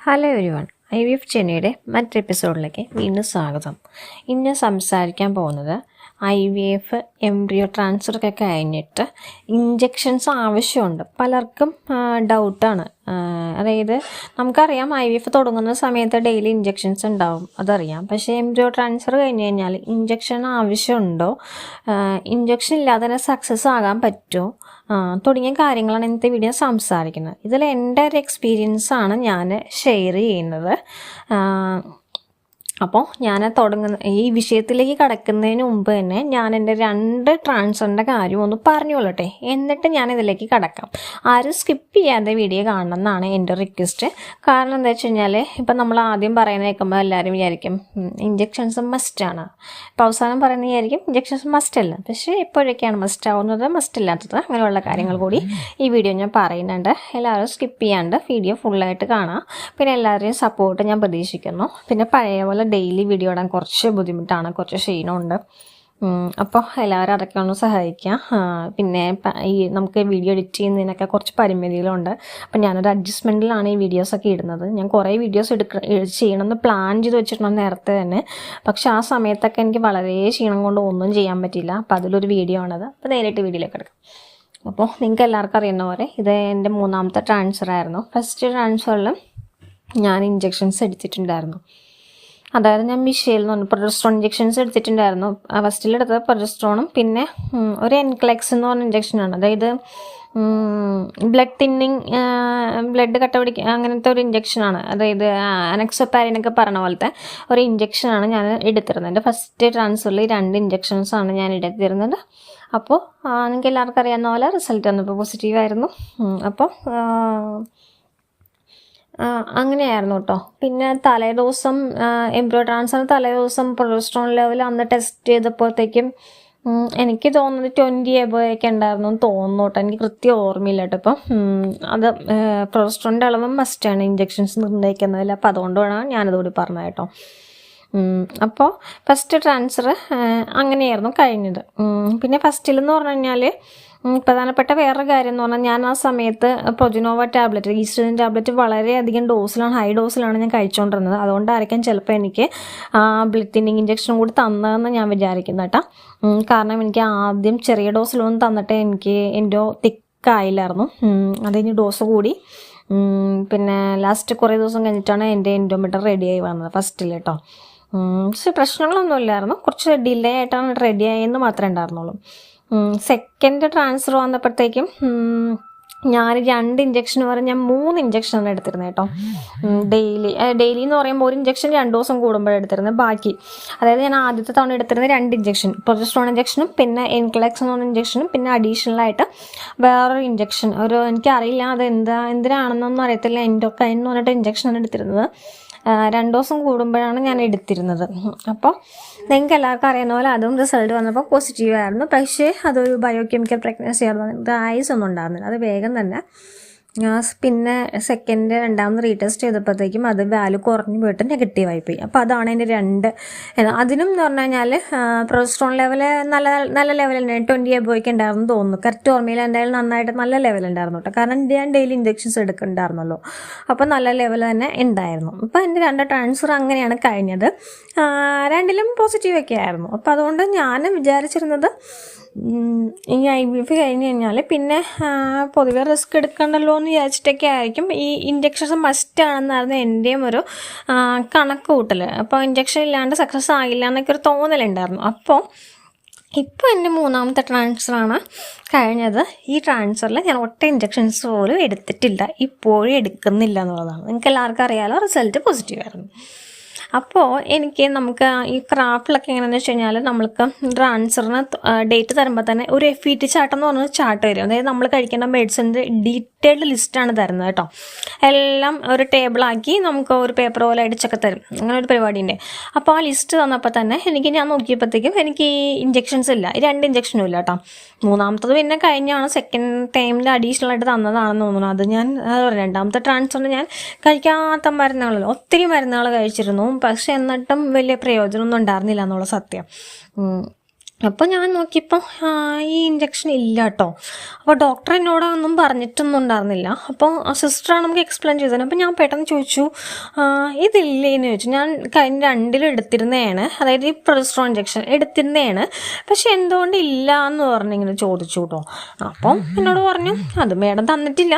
Hello everyone I V F ചെന്നൈയുടെ മറ്റൊരു എപ്പിസോഡിലേക്ക് വീണ്ടും സ്വാഗതം. ഇന്ന് സംസാരിക്കാൻ പോകുന്നത് I V F embryo transfer ഒക്കെ കഴിഞ്ഞിട്ട് ഇഞ്ചെക്ഷൻസ് ആവശ്യമുണ്ട്. പലർക്കും ഡൗട്ടാണ്. അതായത് നമുക്കറിയാം ഐ വി എഫ് തുടങ്ങുന്ന സമയത്ത് ഡെയിലി ഇഞ്ചെക്ഷൻസ് ഉണ്ടാവും. അതറിയാം. പക്ഷേ എംബ്രിയോ ട്രാൻസ്ഫർ കഴിഞ്ഞ് കഴിഞ്ഞാൽ ഇഞ്ചെക്ഷൻ ആവശ്യമുണ്ടോ? ഇഞ്ചെക്ഷൻ ഇല്ലാതെ തന്നെ സക്സസ് ആകാൻ പറ്റുമോ? തുടങ്ങിയ കാര്യങ്ങളാണ് ഇന്നത്തെ വീഡിയോ സംസാരിക്കുന്നത്. ഇതിൽ എന്റെ ഒരു എക്സ്പീരിയൻസാണ് ഞാൻ ഷെയർ ചെയ്യുന്നത്. അപ്പോൾ ഞാൻ തുടങ്ങുന്ന ഈ വിഷയത്തിലേക്ക് കടക്കുന്നതിന് മുമ്പ് തന്നെ ഞാൻ എന്റെ രണ്ട് ട്രാൻസ്ഫറിന്റെ കാര്യം ഒന്ന് പറഞ്ഞുകൊള്ളട്ടെ. എന്നിട്ട് ഞാൻ ഇതിലേക്ക് കടക്കാം. ആരും സ്കിപ്പ് ചെയ്യാതെ വീഡിയോ കാണണം എന്നാണ് എന്റെ റിക്വസ്റ്റ് കാരണം എന്താ വെച്ച് കഴിഞ്ഞാൽ ഇപ്പം നമ്മൾ ആദ്യം പറയുന്ന കേൾക്കുമ്പോൾ എല്ലാവരും വിചാരിക്കും ഇഞ്ചെക്ഷൻസ് മസ്റ്റാണ് ഇപ്പോൾ അവസാനം പറയുന്ന വിചാരിക്കും ഇഞ്ചെക്ഷൻസ് മസ്റ്റ് അല്ല. പക്ഷേ എപ്പോഴൊക്കെയാണ് മസ്റ്റ് ആവുന്നത് മസ്റ്റ് ഇല്ലാത്തത് അങ്ങനെയുള്ള കാര്യങ്ങൾ കൂടി ഈ വീഡിയോ ഞാൻ പറയുന്നുണ്ട്. എല്ലാവരും സ്കിപ്പ് ചെയ്യാണ്ട് വീഡിയോ ഫുള്ളായിട്ട് കാണാം. പിന്നെ എല്ലാവരുടെയും സപ്പോർട്ട് ഞാൻ പ്രതീക്ഷിക്കുന്നു. പിന്നെ പഴയ പോലെ ഡെയിലി വീഡിയോ ഇടാൻ കുറച്ച് ബുദ്ധിമുട്ടാണ് കുറച്ച് ക്ഷീണമുണ്ട്. അപ്പോൾ എല്ലാവരും അതൊക്കെ ഒന്ന് സഹായിക്കുക പിന്നെ ഈ നമുക്ക് വീഡിയോ എഡിറ്റ് ചെയ്യുന്നതിനൊക്കെ കുറച്ച് പരിമിതികളുണ്ട്. അപ്പം ഞാനൊരു അഡ്ജസ്റ്റ്മെന്റിലാണ് ഈ വീഡിയോസൊക്കെ ഇടുന്നത്. ഞാൻ കുറേ വീഡിയോസ് എടുക്ക ചെയ്യണമെന്ന് പ്ലാൻ ചെയ്ത് വെച്ചിട്ടുണ്ട് നേരത്തെ തന്നെ. പക്ഷേ ആ സമയത്തൊക്കെ എനിക്ക് വളരെ ക്ഷീണം കൊണ്ട് ഒന്നും ചെയ്യാൻ പറ്റില്ല അപ്പം അതിലൊരു വീഡിയോ ആണത്. അപ്പോൾ നേരിട്ട് വീഡിയോയിലേക്ക് എടുക്കാം. അപ്പോൾ നിങ്ങൾക്ക് എല്ലാവർക്കും അറിയുന്ന പോലെ ഇത് എന്റെ മൂന്നാമത്തെ ട്രാൻസ്ഫർ ആയിരുന്നു. ഫസ്റ്റ് ട്രാൻസ്ഫറിൽ ഞാൻ ഇഞ്ചെക്ഷൻസ് എടുത്തിട്ടുണ്ടായിരുന്നു. അതായത് ഞാൻ മിഷേൽ നിന്ന് പ്രൊജസ്ട്രോൺ ഇഞ്ചെക്ഷൻസ് എടുത്തിട്ടുണ്ടായിരുന്നു. ഫസ്റ്റിൽ എടുത്തത് പ്രൊജസ്ട്രോണും പിന്നെ ഒരു എൻക്ലെക്സ് എന്ന് പറഞ്ഞ ഇഞ്ചെക്ഷനാണ് അതായത് ബ്ലഡ് തിന്നിങ് ബ്ലഡ് കട്ട പിടിക്കുക അങ്ങനത്തെ ഒരു ഇഞ്ചെക്ഷനാണ് അതായത് അനക്സോപാരിനൊക്കെ പറഞ്ഞ പോലത്തെ ഒരു ഇഞ്ചെക്ഷനാണ് ഞാൻ എടുത്തിരുന്നത്. എന്റെ ഫസ്റ്റ് ട്രാൻസ്ഫറിൽ രണ്ട് ഇഞ്ചെക്ഷൻസാണ് ഞാൻ എടുത്തിരുന്നത്. അപ്പോൾ നിങ്ങൾക്ക് എല്ലാവർക്കും അറിയാവുന്ന പോലെ റിസൾട്ട് വന്നപ്പോൾ പോസിറ്റീവായിരുന്നു അപ്പോൾ അങ്ങനെയായിരുന്നു കേട്ടോ പിന്നെ തലേദിവസം എംബ്രോ ട്രാൻസ്ഫർ തലേദിവസം പ്രൊജസ്ട്രോൺ ലെവൽ അന്ന് ടെസ്റ്റ് ചെയ്തപ്പോഴത്തേക്കും എനിക്ക് തോന്നുന്നത് ട്വന്റി എബോയൊക്കെ ഉണ്ടായിരുന്നു എന്ന് തോന്നുന്നു കേട്ടോ എനിക്ക് കൃത്യം ഓർമ്മയില്ല കേട്ടോ ഇപ്പം. അത് പ്രൊജസ്ട്രോണിന്റെ അളവ് മസ്റ്റാണ് ഇഞ്ചെക്ഷൻസ് നിർണയിക്കുന്നതിൽ. അപ്പോൾ അതുകൊണ്ടാണ് ഞാനതുകൂടി പറഞ്ഞത് കേട്ടോ. അപ്പോൾ ഫസ്റ്റ് ട്രാൻസ്ഫർ അങ്ങനെയായിരുന്നു കഴിഞ്ഞത്. പിന്നെ ഫസ്റ്റിലെന്ന് പറഞ്ഞു കഴിഞ്ഞാൽ പ്രധാനപ്പെട്ട വേറൊരു കാര്യം എന്ന് പറഞ്ഞാൽ ഞാൻ ആ സമയത്ത് പ്രൊജിനോവ ടാബ്ലറ്റ് ഈസ്റ്ററിൻ ടാബ്ലറ്റ് വളരെയധികം ഡോസിലാണ് ഹൈ ഡോസിലാണ് ഞാൻ കഴിച്ചുകൊണ്ടിരുന്നത് അതുകൊണ്ടായിരിക്കാം ചിലപ്പോൾ എനിക്ക് ബ്ലഡ് തിന്നിങ് ഇഞ്ചക്ഷൻ കൂടി തന്നതെന്ന് ഞാൻ വിചാരിക്കുന്നു കേട്ടോ. കാരണം എനിക്ക് ആദ്യം ചെറിയ ഡോസിലൊന്നും തന്നിട്ട് എനിക്ക് എന്റെ തിക്കായില്ലായിരുന്നു. അത് കഴിഞ്ഞ് ഡോസ് കൂടി. പിന്നെ ലാസ്റ്റ് കുറേ ദിവസം കഴിഞ്ഞിട്ടാണ് എന്റെ എൻഡോമീറ്റർ റെഡിയായി വന്നത് ഫസ്റ്റിൽ കേട്ടോ. പക്ഷേ പക്ഷെ പ്രശ്നങ്ങളൊന്നും ഇല്ലായിരുന്നു കുറച്ച് ഡിലേ ആയിട്ടാണ് റെഡി ആയെന്ന് മാത്രമേ ഉണ്ടായിരുന്നുള്ളൂ. സെക്കൻഡ് ട്രാൻസ്ഫർ വന്നപ്പോഴത്തേക്കും ഞാൻ രണ്ട് ഇഞ്ചക്ഷൻ പറഞ്ഞ് ഞാൻ മൂന്ന് ഇഞ്ചക്ഷനാണ് എടുത്തിരുന്നത് കേട്ടോ. ഡെയിലി ഡെയിലി എന്ന് പറയുമ്പോൾ ഒരു ഇഞ്ചക്ഷൻ രണ്ട് ദിവസം കൂടുമ്പോൾ എടുത്തിരുന്നത് ബാക്കി അതായത് ഞാൻ ആദ്യത്തെ തവണ എടുത്തിരുന്നത് രണ്ട് ഇഞ്ചക്ഷൻ പ്രൊജസ്ട്രോൺ ഇഞ്ചക്ഷനും പിന്നെ എൻക്ലക്സ് എന്ന് പറഞ്ഞ ഇഞ്ചക്ഷനും പിന്നെ അഡീഷണൽ ആയിട്ട് വേറൊരു ഇഞ്ചക്ഷൻ ഒരു എനിക്കറിയില്ല അത് എന്താ എന്തിനാണെന്നൊന്നും അറിയത്തില്ല. എൻഡോക്കൈൻ എന്ന് പറഞ്ഞിട്ട് ഇഞ്ചക്ഷനാണ് എടുത്തിരുന്നത്. രണ്ട് ദിവസം കൂടുമ്പോഴാണ് ഞാൻ എടുത്തിരുന്നത്. അപ്പോൾ നിങ്ങൾക്ക് എല്ലാവർക്കും അറിയുന്ന പോലെ അതും റിസൾട്ട് വന്നപ്പോൾ പോസിറ്റീവ് ആയിരുന്നു. പക്ഷേ അതൊരു ബയോകെമിക്കൽ പ്രഗ്നൻസി ആയിരുന്നു. ഇത് ഐസ് ഒന്നും അത് വേഗം തന്നെ ആ, പിന്നെ സെക്കൻഡ് രണ്ടാമത് റീടെസ്റ്റ് ചെയ്തപ്പോഴത്തേക്കും അത് വാല്യൂ കുറഞ്ഞു പോയിട്ട് നെഗറ്റീവായി പോയി അപ്പോൾ അതാണ് അതിന്റെ രണ്ട് അതിനും എന്ന് പറഞ്ഞു കഴിഞ്ഞാൽ പ്രൊസ്ട്രോൺ ലെവൽ നല്ല നല്ല ലെവൽ ഉണ്ടായിരുന്നു ട്വന്റി എബോയ്ക്ക് ഉണ്ടായിരുന്നു തോന്നുന്നു. കറക്റ്റ് ഓർമ്മയിൽ എന്തായാലും നന്നായിട്ട് നല്ല ലെവൽ ഉണ്ടായിരുന്നു കേട്ടോ. കാരണം ഞാൻ ഡെയിലി ഇഞ്ചെക്ഷൻസ് എടുക്കുന്നുണ്ടായിരുന്നല്ലോ അപ്പോൾ നല്ല ലെവൽ തന്നെ ഉണ്ടായിരുന്നു. അപ്പോൾ എന്റെ രണ്ട് ട്രാൻസ്ഫർ അങ്ങനെയാണ് കഴിഞ്ഞത്. രണ്ടിലും പോസിറ്റീവ് ഒക്കെ ആയിരുന്നു. അപ്പോൾ അതുകൊണ്ട് ഞാൻ വിചാരിച്ചിരുന്നത് ഈ ഐ ബി എഫ് കഴിഞ്ഞ് കഴിഞ്ഞാൽ പിന്നെ പൊതുവെ റിസ്ക് എടുക്കണ്ടല്ലോ എന്ന് വിചാരിച്ചിട്ടൊക്കെ ആയിരിക്കും. ഈ ഇഞ്ചക്ഷൻസ് മസ്റ്റ് ആണെന്നായിരുന്നു എന്റെയും ഒരു കണക്ക് കൂട്ടൽ അപ്പോൾ ഇഞ്ചക്ഷൻ ഇല്ലാണ്ട് സക്സസ് ആയില്ല എന്നൊക്കെ ഒരു തോന്നലുണ്ടായിരുന്നു അപ്പോൾ ഇപ്പോൾ എന്റെ മൂന്നാമത്തെ ട്രാൻസ്ഫറാണ് കഴിഞ്ഞത്. ഈ ട്രാൻസ്ഫറിൽ ഞാൻ ഒട്ട ഇഞ്ചക്ഷൻസ് പോലും എടുത്തിട്ടില്ല. ഇപ്പോഴും എടുക്കുന്നില്ല എന്നുള്ളതാണ്. നിങ്ങൾക്ക് എല്ലാവർക്കും അറിയാലോ റിസൾട്ട് പോസിറ്റീവ് ആയിരുന്നു. അപ്പോൾ എനിക്ക് നമുക്ക് ഈ ക്രാഫ്റ്റിലൊക്കെ എങ്ങനെയാണെന്ന് വെച്ച് കഴിഞ്ഞാൽ നമ്മൾക്ക് ആൻസറിന് ഡേറ്റ് തരുമ്പോൾ തന്നെ ഒരു എഫ് ഇ ടി ചാർട്ട് എന്ന് പറഞ്ഞ ചാർട്ട് വരും. അതായത് നമ്മൾ കഴിക്കേണ്ട മെഡിസിന്റെ ഡീറ്റെയിൽഡ് ലിസ്റ്റാണ് തരുന്നത് കേട്ടോ. എല്ലാം ഒരു ടേബിളാക്കി നമുക്ക് ഒരു പേപ്പർ പോലെ അടിച്ചൊക്കെ തരും. അങ്ങനെ ഒരു പരിപാടിയുണ്ട്. അപ്പോൾ ആ ലിസ്റ്റ് തന്നപ്പോൾ തന്നെ എനിക്ക് ഞാൻ നോക്കിയപ്പോഴത്തേക്കും എനിക്ക് ഈ ഇഞ്ചെക്ഷൻസ് ഇല്ല. രണ്ട് ഇഞ്ചെക്ഷനും ഇല്ല കേട്ടോ. മൂന്നാമത്തത് പിന്നെ കഴിഞ്ഞാണ് സെക്കൻഡ് ടൈമിൽ അഡീഷണൽ ആയിട്ട് തന്നതാണെന്ന് തോന്നുന്നു. അത് ഞാൻ രണ്ടാമത്തെ ട്രാൻസ്ഫറിന് ഞാൻ കഴിക്കാത്ത മരുന്നുകളല്ലോ ഒത്തിരി മരുന്നുകൾ കഴിച്ചിരുന്നു. പക്ഷെ എന്നിട്ടും വലിയ പ്രയോജനമൊന്നും ഉണ്ടായിരുന്നില്ല എന്നുള്ള സത്യം. അപ്പോൾ ഞാൻ നോക്കിയപ്പോൾ ഈ ഇഞ്ചക്ഷൻ ഇല്ല കേട്ടോ അപ്പോൾ ഡോക്ടർ എന്നോട് ഒന്നും പറഞ്ഞിട്ടൊന്നും ഉണ്ടായിരുന്നില്ല. അപ്പോൾ സിസ്റ്ററാണ് നമുക്ക് എക്സ്പ്ലെയിൻ ചെയ്തത്. അപ്പോൾ ഞാൻ പെട്ടെന്ന് ചോദിച്ചു "ആ, ഇതില്ലേന്ന് ചോദിച്ചു. ഞാൻ കഴിഞ്ഞ രണ്ടിലും എടുത്തിരുന്നതാണ്. അതായത് ഈ പ്രൊജസ്ട്രോൺ ഇഞ്ചക്ഷൻ എടുത്തിരുന്നതാണ്. പക്ഷെ എന്തുകൊണ്ട് ഇല്ല എന്ന് പറഞ്ഞിങ്ങനെ ചോദിച്ചു കേട്ടോ അപ്പം എന്നോട് പറഞ്ഞു അത് മേഡം തന്നിട്ടില്ല.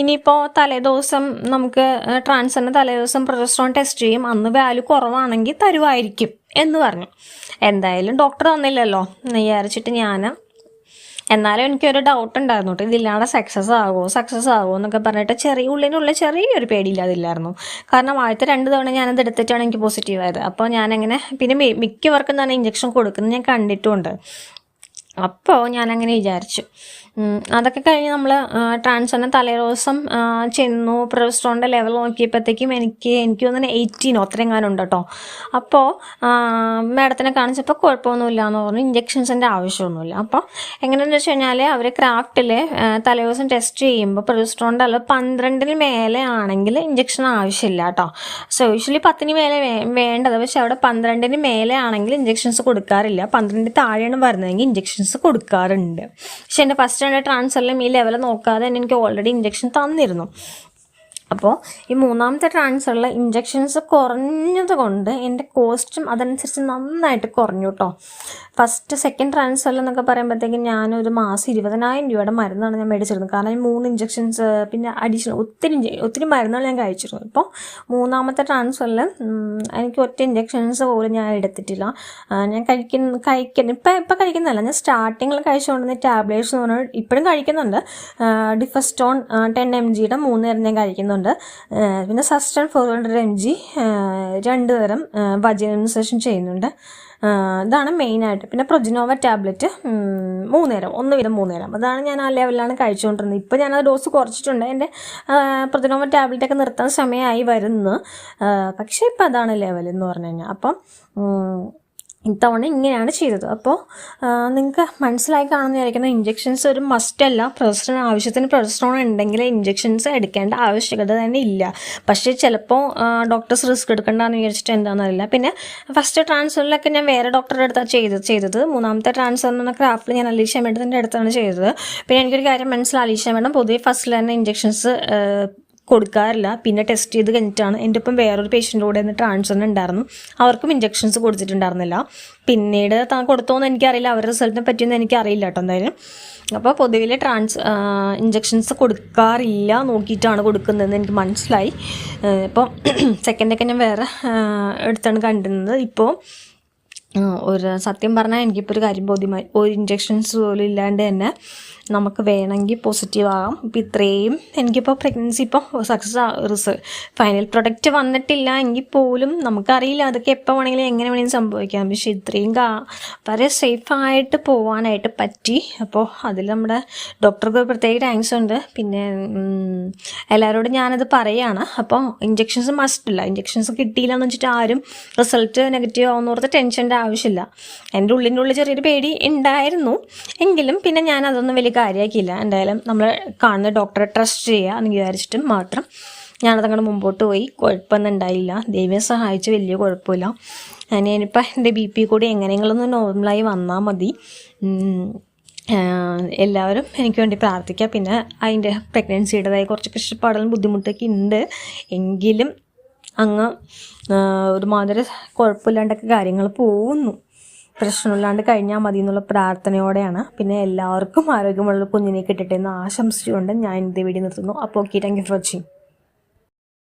ഇനിയിപ്പോൾ തലേദിവസം നമുക്ക് ട്രാൻസ്ഫറിന് തലേദിവസം പ്രൊജസ്ട്രോൺ ടെസ്റ്റ് ചെയ്യും. അന്ന് വാല്യൂ കുറവാണെങ്കിൽ തരുമായിരിക്കും എന്ന് പറഞ്ഞു. എന്തായാലും ഡോക്ടർ തന്നില്ലല്ലോ വിചാരിച്ചിട്ട് ഞാൻ എന്നാലും എനിക്കൊരു ഡൗട്ട് ഉണ്ടായിരുന്നു കേട്ടോ ഇതില്ലാതെ സക്സസ് ആകുമോ സക്സസ് ആകുമോ എന്നൊക്കെ പറഞ്ഞിട്ട് ചെറിയ ഉള്ളിനുള്ളിൽ ചെറിയൊരു പേടിയില്ലാതില്ലായിരുന്നു കാരണം ആദ്യത്തെ രണ്ട് തവണ ഞാനത് എടുത്തിട്ടാണ് എനിക്ക് പോസിറ്റീവ് ആയത്. അപ്പോൾ ഞാനങ്ങനെ പിന്നെ മിക്കവർക്കും തന്നെ ഇഞ്ചക്ഷൻ കൊടുക്കുന്നത് ഞാൻ കണ്ടിട്ടുമുണ്ട് അപ്പോൾ ഞാനങ്ങനെ വിചാരിച്ചു. അതൊക്കെ കഴിഞ്ഞ് നമ്മൾ ട്രാൻസ്ഫറിന് തലേ ദിവസം ആ, ചെന്നു. പ്രൊജസ്ട്രോണിന്റെ ലെവൽ നോക്കിയപ്പോഴത്തേക്കും എനിക്ക് എനിക്ക് തോന്നുന്നു എയ്റ്റീനോ അത്രയും ഉണ്ട് കേട്ടോ അപ്പോൾ മാഡത്തിനെ കാണിച്ചപ്പോൾ കുഴപ്പമൊന്നുമില്ല എന്ന് പറഞ്ഞു ഇഞ്ചക്ഷൻസിന്റെ ആവശ്യമൊന്നുമില്ല. അപ്പോൾ എങ്ങനെയാണെന്ന് വെച്ച് കഴിഞ്ഞാൽ അവർ ക്രാഫ്റ്റിൽ തലേ ദിവസം ടെസ്റ്റ് ചെയ്യുമ്പോൾ പ്രൊജസ്ട്രോണിന്റെ അളവ് പന്ത്രണ്ടിന് മേലെ ആണെങ്കിൽ ഇഞ്ചക്ഷൻ ആവശ്യമില്ല കേട്ടോ സോ യൂഷ്വലി പത്തിന് മേലെ വേണ്ടത്. പക്ഷെ അവിടെ പന്ത്രണ്ടിന് മേലെ ആണെങ്കിൽ ഇഞ്ചക്ഷൻസ് കൊടുക്കാറില്ല. പന്ത്രണ്ടിന് താഴെയാണ് വരുന്നതെങ്കിൽ ഇഞ്ചക്ഷൻസ് കൊടുക്കാറുണ്ട്. പക്ഷെ എന്റെ ഫസ്റ്റ് രണ്ട് ട്രാൻസ്ഫറിലും ഈ ലെവൽ നോക്കാതെ തന്നെ എനിക്ക് ഓൾറെഡി ഇഞ്ചക്ഷൻ തന്നിരുന്നു. അപ്പോൾ ഈ മൂന്നാമത്തെ ട്രാൻസ്ഫറിൽ ഇഞ്ചക്ഷൻസ് കുറഞ്ഞത് കൊണ്ട് എന്റെ കോസ്റ്റും അതനുസരിച്ച് നന്നായിട്ട് കുറഞ്ഞു കേട്ടോ ഫസ്റ്റ് സെക്കൻഡ് ട്രാൻസ്ഫറിൽ എന്നൊക്കെ പറയുമ്പോഴത്തേക്കും ഞാനൊരു മാസം ഇരുപതിനായിരം രൂപയുടെ മരുന്നാണ് ഞാൻ മേടിച്ചിരുന്നത്. കാരണം ഈ മൂന്ന് ഇഞ്ചക്ഷൻസ് പിന്നെ അഡീഷണൽ ഒത്തിരി ഒത്തിരി മരുന്നുകൾ ഞാൻ കഴിച്ചിരുന്നു. ഇപ്പോൾ മൂന്നാമത്തെ ട്രാൻസ്ഫറിൽ എനിക്ക് ഒറ്റ ഇഞ്ചക്ഷൻസ് പോലും ഞാൻ എടുത്തിട്ടില്ല. ഞാൻ കഴിക്കുന്ന കഴിക്കുന്ന ഇപ്പം ഇപ്പം കഴിക്കുന്നതല്ല. ഞാൻ സ്റ്റാർട്ടിങ്ങിൽ കഴിച്ചുകൊണ്ടിരുന്ന ടാബ്ലറ്റ്സ് എന്ന് പറഞ്ഞാൽ ഇപ്പോഴും കഴിക്കുന്നുണ്ട്. ഡിഫസ്റ്റോൺ ടെൻ എം ജിയുടെ മൂന്ന് നേരം ഞാൻ കഴിക്കുന്നുണ്ട്. ആ, പിന്നെ Susten four hundred M G രണ്ട് തരം വജനൈസേഷൻ ചെയ്യുന്നുണ്ട്. ഇതാണ് മെയിനായിട്ട് പിന്നെ പ്രൊജിനോവ ടാബ്ലറ്റ് മൂന്ന് നേരം ഒന്ന് വീതം മൂന്ന് നേരം അതാണ് ഞാൻ ആ ലെവലിലാണ് കഴിച്ചുകൊണ്ടിരുന്നത്. ഇപ്പോൾ ഞാൻ ആ ഡോസ് കുറച്ചിട്ടുണ്ട് എന്റെ പ്രൊജിനോവ ടാബ്ലറ്റൊക്കെ നിർത്താൻ സമയമായി വരുന്നു. പക്ഷേ ഇപ്പം അതാണ് ലെവൽ എന്ന് പറഞ്ഞു കഴിഞ്ഞാൽ. അപ്പം ഇത്തവണ ഇങ്ങനെയാണ് ചെയ്തത്. അപ്പോൾ നിങ്ങൾക്ക് മനസ്സിലായി കാണുന്ന വിചാരിക്കുന്ന ഇഞ്ചെക്ഷൻസ് ഒരു അല്ല. പ്രൊജസ്ട്രോൺ ആവശ്യത്തിന് പ്രൊജസ്ട്രോൺ ഉണ്ടെങ്കിൽ ഇഞ്ചെക്ഷൻസ് എടുക്കേണ്ട ആവശ്യകത തന്നെ ഇല്ല. പക്ഷേ ചിലപ്പോൾ ഡോക്ടേഴ്സ് റിസ്ക് എടുക്കേണ്ടതെന്ന് വിചാരിച്ചിട്ട് എന്താണെന്നറിയില്ല പിന്നെ ഫസ്റ്റ് ട്രാൻസ്ഫറിലൊക്കെ ഞാൻ വേറെ ഡോക്ടറുടെ അടുത്താണ് ചെയ്ത് ചെയ്തത്. മൂന്നാമത്തെ ട്രാൻസ്ഫറിന് ക്രാഫ്റ്റിൽ ഞാൻ അലീഷ മേഡത്തിന്റെ അടുത്താണ് ചെയ്തത്. പിന്നെ എനിക്കൊരു കാര്യം മനസ്സിലായി. അലീഷ മേഡം പൊതുവെ ഫസ്റ്റിൽ തന്നെ ഇഞ്ചെക്ഷൻസ് കൊടുക്കാറില്ല. പിന്നെ ടെസ്റ്റ് ചെയ്ത് കഴിഞ്ഞിട്ടാണ് എന്റെ ഒപ്പം വേറൊരു പേഷ്യന്റെ കൂടെ നിന്ന് ട്രാൻസ്ഫറിന് ഉണ്ടായിരുന്നു അവർക്കും ഇഞ്ചക്ഷൻസ് കൊടുത്തിട്ടുണ്ടായിരുന്നില്ല. പിന്നീട് താൻ കൊടുത്തോന്ന് എനിക്കറിയില്ല. അവരുടെ റിസൾട്ടിനെ പറ്റിയൊന്നും എനിക്കറിയില്ല കേട്ടോ എന്തായാലും. അപ്പോൾ പൊതുവിൽ ട്രാൻസ് ഇഞ്ചക്ഷൻസ് കൊടുക്കാറില്ല നോക്കിയിട്ടാണ് കൊടുക്കുന്നതെന്ന് എനിക്ക് മനസ്സിലായി. ഇപ്പോൾ സെക്കൻഡൊക്കെ ഞാൻ വേറെ എടുത്താണ് കണ്ടിരുന്നത്. ഇപ്പോൾ ഒരു സത്യം പറഞ്ഞാൽ എനിക്കിപ്പോൾ ഒരു കാര്യം ബോധ്യമായി. ഒരു ഇഞ്ചെക്ഷൻസ് പോലും ഇല്ലാണ്ട് തന്നെ നമുക്ക് വേണമെങ്കിൽ പോസിറ്റീവ് ആകാം. ഇപ്പം ഇത്രയും എനിക്കിപ്പോൾ പ്രഗ്നൻസി ഇപ്പോൾ സക്സസ് റിസൾട്ട് ഫൈനൽ പ്രൊഡക്റ്റ് വന്നിട്ടില്ല എങ്കിൽ പോലും നമുക്കറിയില്ല അതൊക്കെ എപ്പോൾ വേണമെങ്കിലും എങ്ങനെ വേണമെങ്കിലും സംഭവിക്കാം. പക്ഷേ ഇത്രയും കാ വളരെ സേഫായിട്ട് പോകാനായിട്ട് പറ്റി. അപ്പോൾ അതിൽ നമ്മുടെ ഡോക്ടർക്ക് പ്രത്യേക താങ്ക്സ് ഉണ്ട്. പിന്നെ എല്ലാവരോടും ഞാനത് പറയുകയാണ് അപ്പോൾ ഇഞ്ചെക്ഷൻസ് മസ്റ്റ് ഇല്ല. ഇഞ്ചെക്ഷൻസ് കിട്ടിയില്ല എന്ന് വെച്ചിട്ട് ആരും റിസൾട്ട് നെഗറ്റീവ് ആവുന്നോർത്ത് ടെൻഷന്റെ ആവശ്യമില്ല. എന്റെ ഉള്ളിന്റെ ഉള്ളിൽ ചെറിയൊരു പേടി ഉണ്ടായിരുന്നു. എങ്കിലും പിന്നെ ഞാൻ അതൊന്നും വലിയ കാര്യമാക്കിയില്ല. എന്തായാലും നമ്മൾ കാണുന്ന ഡോക്ടറെ ട്രസ്റ്റ് ചെയ്യുക എന്ന് വിചാരിച്ചിട്ട് മാത്രം ഞാനതങ്ങോട്ട് മുമ്പോട്ട് പോയി. കുഴപ്പമൊന്നും ഉണ്ടായില്ല. ദൈവം സഹായിച്ച് വലിയ കുഴപ്പമില്ല. ഞാനിപ്പോൾ എന്റെ ബി പി കൂടി എങ്ങനെയെങ്കിലും ഒന്ന് നോർമലായി വന്നാൽ മതി. എല്ലാവരും എനിക്ക് വേണ്ടി പ്രാർത്ഥിക്കുക പിന്നെ അതിന്റെ പ്രഗ്നൻസിയുടേതായ കുറച്ച് കഷ്ടപ്പാടുകളും ബുദ്ധിമുട്ടൊക്കെ ഉണ്ട്. എങ്കിലും അങ്ങ് ഒരുമാതിരി കുഴപ്പമില്ലാണ്ടൊക്കെ കാര്യങ്ങൾ പോകുന്നു. പ്രശ്നമില്ലാണ്ട് കഴിഞ്ഞാൽ മതി എന്നുള്ള പ്രാർത്ഥനയോടെയാണ്. പിന്നെ എല്ലാവർക്കും ആരോഗ്യമുള്ള കുഞ്ഞിനെ കിട്ടട്ടെ എന്ന് ആശംസിച്ചുകൊണ്ട് ഞാൻ ഇത് വീഡിയോ നിർത്തുന്നു. അപ്പോൾ okay thank you for watching